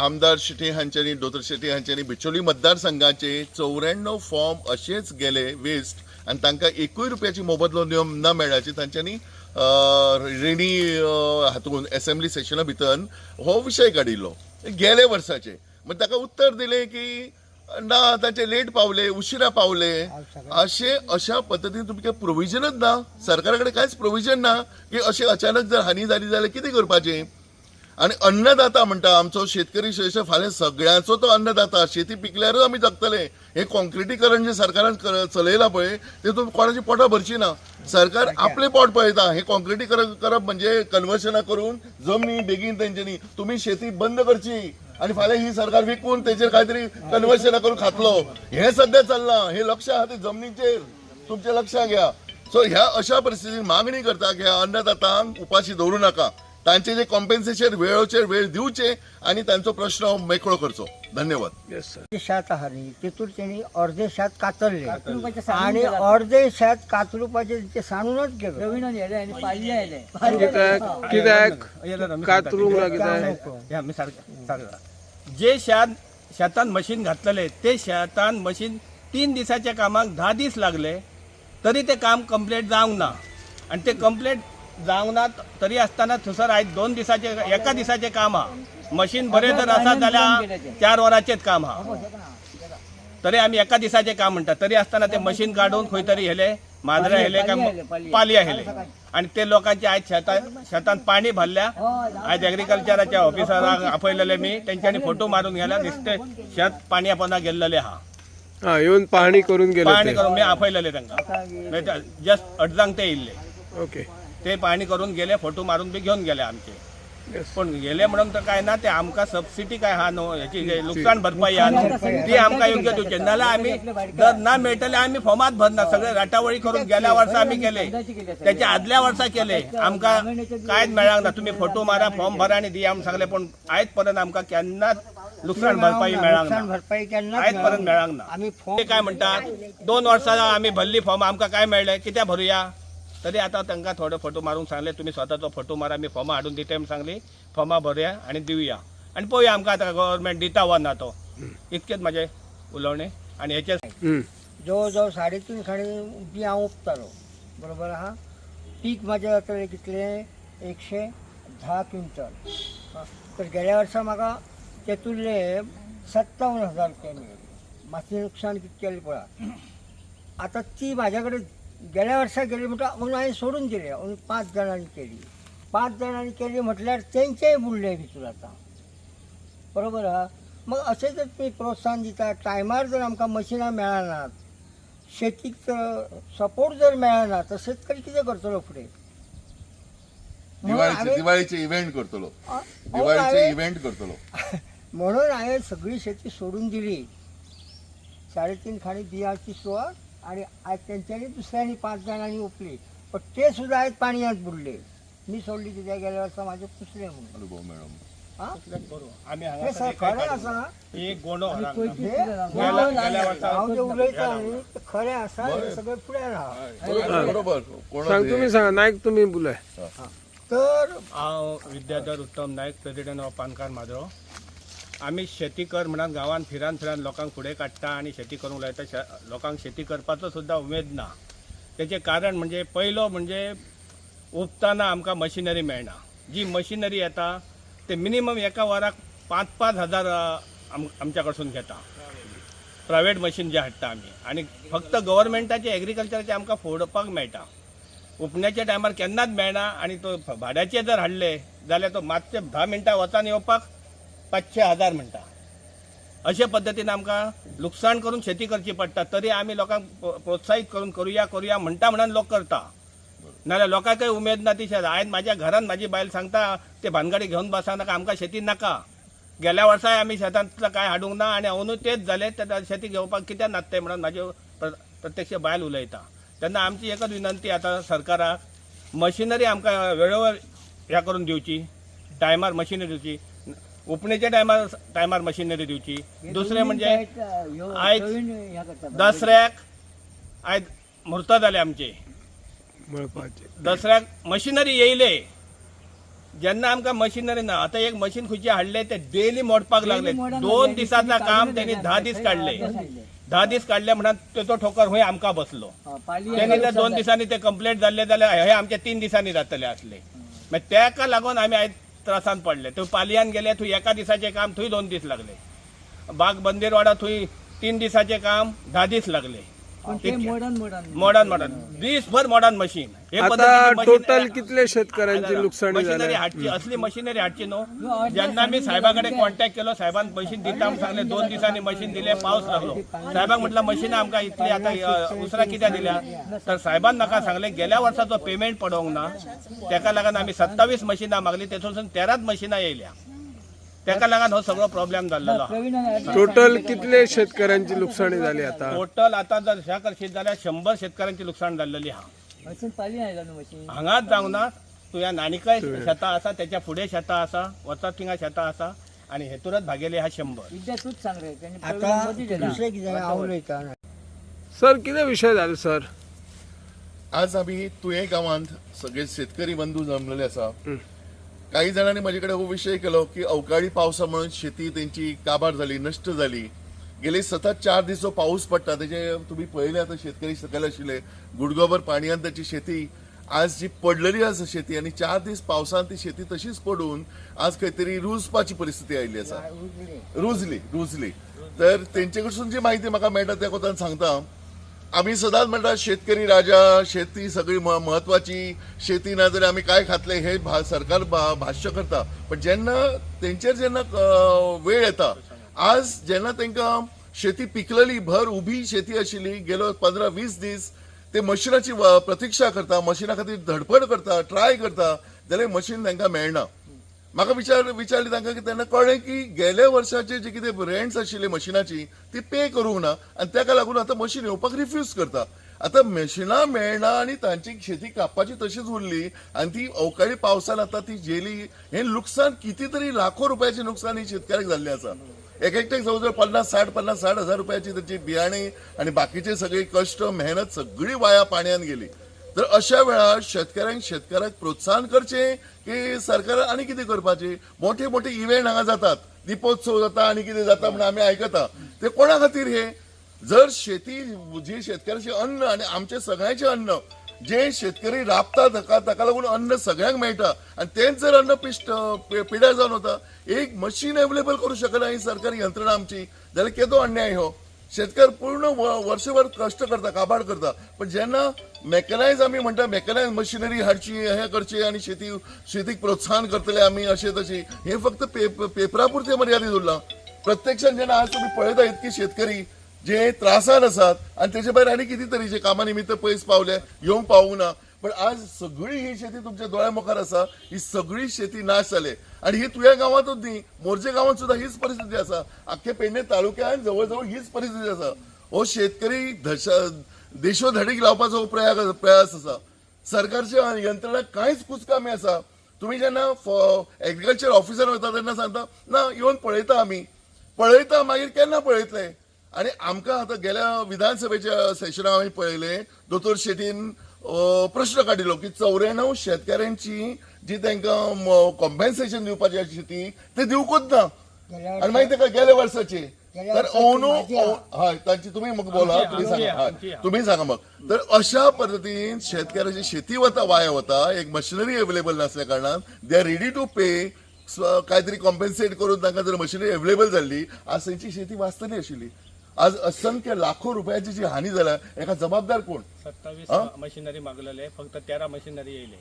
आमदार शेट्टी हांच्यांनी दोतर शेट्टी हांच्यानी बिचोली मतदारसंघाचे चौऱ्याण्णव फॉर्म असेच गेले वेस्ट आनी तांकां एकूय रुपयाची मोबदलो नियम न मेळ्ळ्याचे तांच्यांनी रेणी हातून हातूंत असेंब्ली सेशना भितर हो विशय काडिल्लो गेले वर्साचे म्हणजे ताका उत्तर दिलें की ना तांचे लेट पावले उशिरा पावले. असे अशा पद्दतीन तुमचे प्रोविजनच ना. सरकारा कडेन कांयच प्रोविजन ना की अशें अचानक जर हानी जाली जाल्यार कितें करपाचें? आणि अन्नदाता म्हणटा आमचो शेतकरी श्रेष्ठ फाल्यां सगळ्यांचो तो अन्नदाता. शेती पिकल्यारूच आमी जगतले. हे कॉन्क्रिटीकरण जे सरकारान कर- चलयलां पळय तेतून कोणाची पोटां भरची ना. सरकार आपले पोट पळयता. हे कॉन्क्रिटीकरण करप म्हणजे कन्वर्शनां करून जमनी बेगीन तेंच्यांनी तुमी शेती बंद करची. आणि फाल्यां ही सरकार विकून तेचेर काहीतरी कन्वर्शनां करून खातलो. हे सध्या चल्लां हे लक्ष आहा ते जमनीचेर. तुमचे लक्षात घ्या. सो ह्या अशा परिस्थितीत मागणी करता की ह्या अन्नदातांक उपाशी दवरू नका. तांचे जे कॉम्पेन्सेशन वेळोचेर वेळ दिवचे आणि तांचो प्रश्न मेकळो करचो. धन्यवाद. येस सर अर्धे शेत आहा न्ही. तितून तेणी अर्धे शेत कातरले. आणि अर्धे शेत कातरुपाचे ते सांडूनच गेलो. कित्याक कातरूंक जे शेत शेतान मशीन घातलेले ते शेतान मशीन तीन दिसाच्या कामाक धा दीस लागले तरी ते काम कंप्लीट जावंक ना. आणि ते कंप्लीट जावंक ना तरी आसतना थंयसर आयज दोन दिसाचे एका दिसाचे काम हा. मशीन बरें जर आसा जाल्यार चार वरांचेच काम हा. तरी आमी एका दिसाचे काम म्हणटा तरी आसतना ते मशीन काडून खंय तरी हेले मांद्रे हेले काय पालया हेले आणि ते लोकांचे आयज शेतान शेतान पाणी भरल्या. आयज एग्रीकल्चराच्या ऑफिसराक आपयलेले मी तेंच्यांनी फोटो मारून गेल्या दिसते शेत पाणया पोंदा गेल्लेले हा. हा येवन पाहणी करून गेले पाहणी ते. करून मी आपयलेले तांकां जस्ट अर्जांक ते येयल्ले ओके. ते पाहणी करून गेले फोटो मारून बी घेऊन गेले आमचे. पण गेले म्हणून तर काय ना ते आमकां सबसिडी काय हा न्हू याची जे लुकसाण भरपाई हा न्हू ती आमकां योग्य दिवची नाल्यार आमी दर ना मेळटले आमी फॉर्मात भरना सगळे राटावळी करून गेल्या वर्सा आमी केले. त्याच्या आदल्या वर्सा केले. आमकां कांयच मेळांक ना. तुमी फोटो मारा फॉर्म भरा आनी दिया आमी सांगले पण आयज पर्यंत आमकां केन्नाच लुकसाण भरपाई मेळांक नुकसान ना. भरपाई केन्ना आयज पर्यंत मेळांक ना. आम्ही ते फॉर्म काय म्हणतात दोन वर्सां आमी भरली फॉर्म. आमकां काय मेळ्ळें कित्याक भरुया? तरी आता तांकां थोडे फोटो मारून सांगले तुम्ही स्वताचो फोटो मारा मी फॉर्मां हाडून दिता म्हूण सांगली. फॉर्मां भरुया आनी दिवया आनी पळोवया आमकां आतां गव्हर्मेंट दिता वा ना तो. इतकेच म्हाजे उलोवणे. आनी हेचे हम्म. जवळ जवळ साडेतीन खाणी बी हांव उपतालो बरोबर आहा पीक म्हाजें जातलें कितले? एकशे धा क्विंटल. हा. तर गेल्या वर्सा म्हाका तेतुरले सत्तावन्न हजार रुपया मेळ्ळी मातशें नुकसाण कितें केलें पळय आतां ती म्हाज्या कडेन गेल्या वर्सा गेली म्हणटा अंदू हांवें सोडून दिले अंदू पांच जाणांनी केली. पांच जाणांनी केली म्हटल्यार तेंचेय बुडले भितर आतां बरोबर आहा मग अशें जर तुमी प्रोत्साहन दिता टायमार जर आमकां मशिनां मेळनात शेतीक जर सपोर्ट जर मेळना तर शेतकरी कितें करतलो फुडें म्हणून दिवाळीचे इव्हेंट करतलो. दिवाळीचे इव्हेंट करतलो. म्हणून हांवें सगळी शेती सोडून दिली. साडेतीन खाणी बियाची सोड आणि आयज तेंच्यांनी दुसऱ्यांनी पांच जाणांनी ओपली पण ते सुद्दां आयज पाणयात बुडले. मी सोडली कित्याक गेल्या वर्सा म्हाजें पुसलें म्हणून अनुभव हा? हे सर खरें हे? ते खरें हे सगळें फुडें राहा. बरोबर. बरोबर कोण सांग तुम्ही सांगा नायक तुम्ही बोलाय. तर हांव विद्याधर उत्तम नायक प्रेसिडेंट ऑफ पानकार माजरो आमी शेती कर म्हणून गांवांत फिरान फिरान लोकांक फुडें काडटा आनी शेती करूंक लायता. शे- लोकांक शेती करपाचो सुद्दां उमेद ना. तेचें कारण म्हणजे पयलो म्हणजे उपताना आमकां मशिनरी मेळना. जी मशिनरी येता ते मिनिमम एका वराक पांच पांच हजार आम आमच्या कडसून घेता. प्रायवेट मशीन जे हाडटा आमी आनी फक्त गव्हर्मेंटाचे एग्रीकल्चराचे आमकां फोडपाक मेळटा. उपण्याच्या टायमार केन्नाच मेळना आनी तो भाड्याचे जर हाडले जाल्यार तो मातशे धा मिनटां वचान येवपाक पांचशे हजार म्हणटा अशे पद्दतीन आमकां लुकसाण करून शेती करची पडटा तरी आमी लोकांक प्रोत्साहीत करून करुया करुया म्हणटा म्हणून लोक करता. नाल्यार लोकांक काही उमेद ना ती शेत आयज म्हाज्या घरान म्हाजी बायल सांगता ते भानगडी घेवन बसा नाका आमकां शेती नाका. गेल्या वर्साय आमी शेतांतलं कांय हाडूंक ना आनी अंदूय तेच जाले ते शेती घेवपाक कित्याक नासते म्हणून म्हाजे प्र- प्रत्यक्ष बायल उलयता. तेन्ना आमची एकच विनंती आतां सरकाराक मशिनरी आमकां वेळोवेळ ह्या करून दिवची टायमार मशिनरी दिवची. उपणेच्या टायमार टायमार मशिनरी दिवची. दुसरें म्हणजे आयज दसऱ्याक आयज म्हूर्त जाले आमचे. दसऱ्याक मशिनरी येयले. जेन्ना आमकां मशिनरी ना आतां एक मशीन खंयचे हाडले ते डेली मोडपाक लागले. दोन दिसाचा काम त्यांनी धा दीस काडले धा दीस काडले म्हणून तेचो ठोकर खंय आमकां बसलो. त्यांनी ते दोन दिसांनी ते कंप्लेंट जाल्ले जाल्यार हे आमचे तीन दिसांनी जातले असले. मागीर तेका लागून आमी आयज त्रासान पडले. थंय पालयान गेले थंय एका दिसाचें काम थंय दोन दीस लागले. बाग बंदेरवाडा थंय तीन दिसाचें काम धा दीस लागले. मॉडर्न मॉडर्न मॉडर्न मॉडर्न दिसभर मॉडर्न मशीन हे आता टोटल कितले शेतकऱ्यांची नुकसानी मशिनरी हाडची असली मशिनरी हाडची न्हू जेन्ना मी साहेबाकडे कॉन्टॅक्ट केलो साहेबान मशीन दिता म्हणून सांगले दोन दिसांनी मशीन दिले पावस लागलो. साहेबाक म्हटलं मशीन आमकां इतली आता उसरा कित्याक दिल्या? तर साहेबान म्हाका सांगले गेल्या वर्साचो पेमेंट पडोंक ना तेका लागून आमी सत्तावीस मशिनां मागली तेतून तेराच मशिनां येयल्या. तेका लागून हो सगळो प्रॉब्लेम जाल्लो टोटल कितले शेतकऱ्यांची नुकसानी झाली आता? टोटल आता जर ह्या करशीत जाल्यार शंभर शेतकऱ्यांची नुकसाण जाल्लेली मशीन हांगाच जावंक ना तुया नानिकाय शेतां आसा त्याच्या फुडें शेतां आसा वचत थिंगा शेतां आसा आनी हेतूनच भागेले हा शंबर विद्या तूच सांग रे त्यांनी प्रवीण आता मोदी दिला. दुसरे कितें हांव उलयता सर किती विषय झाले सर? आज आम्ही तुये गावांत सगळे शेतकरी बंधू जमलेले आसा हं. काही जणांनी माझे कडेन हो विषय केलो की अवकाळी पावसामुळे शेती त्यांची काबार झाली नष्ट झाली. गेले सतत चार दीस जो पाऊस पडटा त्याचे तुम्ही पळयले आता शेतकरी सकयल आशिल्ले गुडगोबर पाणयान त्याची शेती आज जी पडलेली आसा शेती आणि चार दीस पावसान ती शेती तशीच पडून आज काहीतरी रुजपाची परिस्थिती आयिल्ली आसा रुजली. रुजली तर तेंचे कडसून जी माहिती म्हाका मेळटा त्या कोतान सांगता आम्ही सदांच म्हणतात शेतकरी राजा शेती सगळी म- महत्वाची. शेती ना जाल्यार आमी काय खातले हे भा- सरकार भा- भाश्य करता. पण जेन्ना तेंचेर जेन्ना वेळ येता आज जेन्ना तांकां शेती पिकलेली भर उभी शेती आशिल्ली गेलो पंदरा वीस दीस ते मशिनाची प्रतीक्षा करता मशिना खातीर धडपड करता ट्राय करता जाल्यार मशीन तांकां मेळना म्हाका विचार विचारली तांकां की तेन्ना कळ्ळें की गेल्या वर्साचे जे कितें रेंट्स आशिल्ले मशिनाची ती पे करूंक ना. आनी ताका लागून आतां मशीन येवपाक रिफ्यूज करता. आतां मशिनां मेळना आनी तांची शेती कापपाची तशीच उरली आनी ती अवकाळी पावसान आतां ती जेली हें लुकसाण किती तरी लाखो रुपयाचें लुकसाण ही शेतकऱ्याक जाल्लें आसा एक एकट्याक जवळ जवळ पन्नास साठ पन्नास साठ हजार रुपयाची त्याची बियाणे आणि बाकीचे सगळे कष्ट मेहनत सगळी वाया पाण्यात गेली. तर अशा वेळार शेतकऱ्यांक शेतकऱ्याक प्रोत्साहन करचे की सरकार आनी कितें करपाचे? मोठे मोठे इव्हेंट हांगा जातात. दिपोत्सव जाता आनी कितें जाता म्हणून आमी आयकता ते कोणा खातीर हे? जर शेती जी शेतकऱ्याचे अन्न आनी आमचे सगळ्यांचे अन्न जे शेतकरी राबता ताका ताका लागून अन्न सगळ्यांक मेळटा आनी तेच जर अन्न पिश्ट पिड्यार जावन वता एक मशीन अवेलेबल करूं शकना ही सरकारी यंत्रणा आमची. जाल्यार केदो अन्याय हो. शेतकार पूर्ण व- वर्षभर कष्ट करता काबाड करता. पण जेन्ना मेकनायज आमी म्हणटा मेकनायज मशिनरी हाडची हे करची आणि शेती शेतीक प्रोत्साहन करतले आमी अशें तशें हे फक्त पेप- पेपरा पुरते मर्यादित उरलां. प्रत्यक्षात जेन्ना आज तुम्ही पळयता इतकी शेतकरी जे त्रासान आसात आणि त्याच्या भायर आनी किती तरेचे कामा निमित्त पयस पावले येवंक पावूंक ना. पण आज सगळी ही शेती तुमच्या दोळ्या मुखार आसा ही सगळी शेती नाश जाले आणि ही तुझ्या गावातच न्ही मोर्जे गावात सुद्धा हीच परिस्थिती आसा आख्खे पेडणे तालुक्यात जवळजवळ हीच परिस्थिती आसा हो शेतकरी दशा देशोधडीक लावपाचो प्रयास प्रयास आसा सरकारच्या यंत्रणाक कांयच कुचकामी आसा तुम्ही जेन्ना एग्रीकल्चर ऑफिसर वता तेन्ना सांगता ना येवन पळयता आमी पळयता मागीर केन्ना पळयतले. आणि आमकां आतां गेल्या विधानसभेच्या सेशनाक आमी पळयले. दोतोर शेटीन प्रश्न काडिल्लो की चौऱ्याण्णव शेतकऱ्यांची जी तांकां कॉम्पेन्सेशन दिवपाची आशिल्ली ती ते दिवकूच ना. आणि मागीर ताका गेल्या वर्साचे तर ओनो हय तांची तुम्ही मग बोला तुम्ही सांगा. हय तुम्ही सांगा मग. तर अशा पद्धतीन शेतकऱ्याची शेती वता वाया वता एक मशिनरी अवेलेबल नासल्या कारणान they are ready to pay काहीतरी कॉम्पेन्सेट करून तांकां जर मशिनरी अवेलेबल जाल्ली आज तांची शेती वाचतली आशिल्ली आज असंख्य लाखो रुपयाची जी हानी जाल्या एका जबाबदार कोण? सत्तावीस हा? मशिनरी मागलेले फक्त तेरा मशिनरी येयले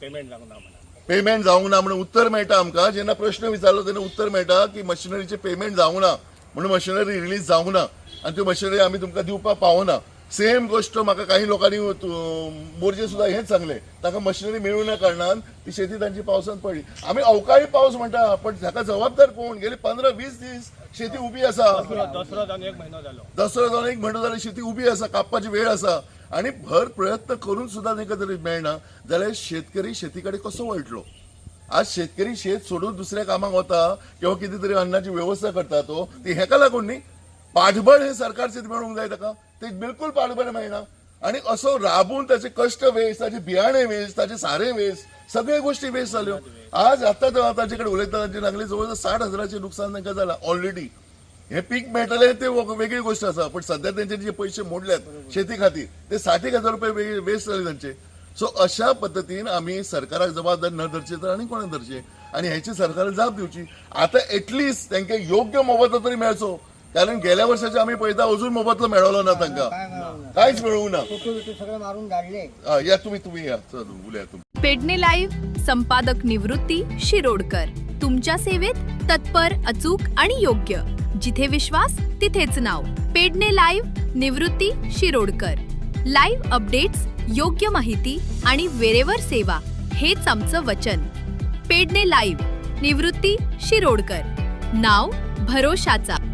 पेमेंट लागना म्हणून पेमेंट जावंक ना म्हणून उत्तर मेळटा आमकां. जेन्ना प्रश्न विचारलो तेन्ना उत्तर मेळटा की मशिनरीचे पेमेंट जावंक ना म्हणून मशिनरी रिलीज जावंक ना. आनी त्यो मशिनरी आमी तुमकां दिवपाक पावना सेम गोष्ट म्हाका काही लोकांनी तु- मोर्चे सुद्धा हेच सांगले. ताका मशिनरी मेळूं ना कारणान ती शेती तांची पावसांत पडली. आमी अवकाळी पावस म्हणटा पण ताका जबाबदार कोण? गेली पंदरा वीस दीस शेती उबी आसा दसरो जावन एक म्हयनो जालो दसरो जावन एक म्हयनो शेती उबी आसा कापपाची वेळ आसा आणि भर प्रयत्न करून सुद्धा तांकां जरी मेळना. जाल्यार शेतकरी शेती कडेन कसो वळटलो? आज शेतकरी शेत सोडून दुसऱ्या कामाक वता किंवा कितें तरी अन्नाची व्यवस्था करता तो हो. ती हेका लागून न्ही पाठबळ हे सरकारचे मेळूंक जाय ताका ते बिलकुल पाठबळ मेळना आणि असो राबून ताचे कश्ट वेस्ट ताचे बियाणे वेस्ट ताचे सारे वेस्ट सगळे गोष्टी वेस्ट जाल्यो हो. आज आता तो ताचे कडेन उलयता तांचे लागले जवळ साठ हजाराचें नुकसान तांकां जालां ऑलरेडी हे पीक मेळटले ते वेगळी गोष्ट आसा पण सध्या त्यांचे जे पैसे मोडल्यात शेती खातीर ते साठीक हजार रुपये वेस्ट जाले तांचे सो अशा पद्दतीन आमी सरकाराक जबाबदारी न धरचे तर आनी कोणाक धरचे? आणि ह्याची सरकारान जाप दिवची. आता एटलिस्ट तांकां योग्य मोबदलो तरी मेळचो. कारण गेल्या वर्साचे आमी पळयता अजून मोबदलो मेळलो ना तांकां. नाही. कांयच मेळूंक ना या तुम्ही तुम्ही या. चल उलया तुम्ही. पेडणे लाईव्ह संपादक निवृत्ती शिरोडकर. तुमच्या सेवेत तत्पर अचूक आणि योग्य. जिथे विश्वास तिथेच नाव. Pedne live Nivrutti Shirodkar. Live updates योग्य माहिती आणि वेरेवर सेवा हेच आमचं वचन. पेडणे लाईव्ह निवृत्ती शिरोडकर. नाव भरोशाचा.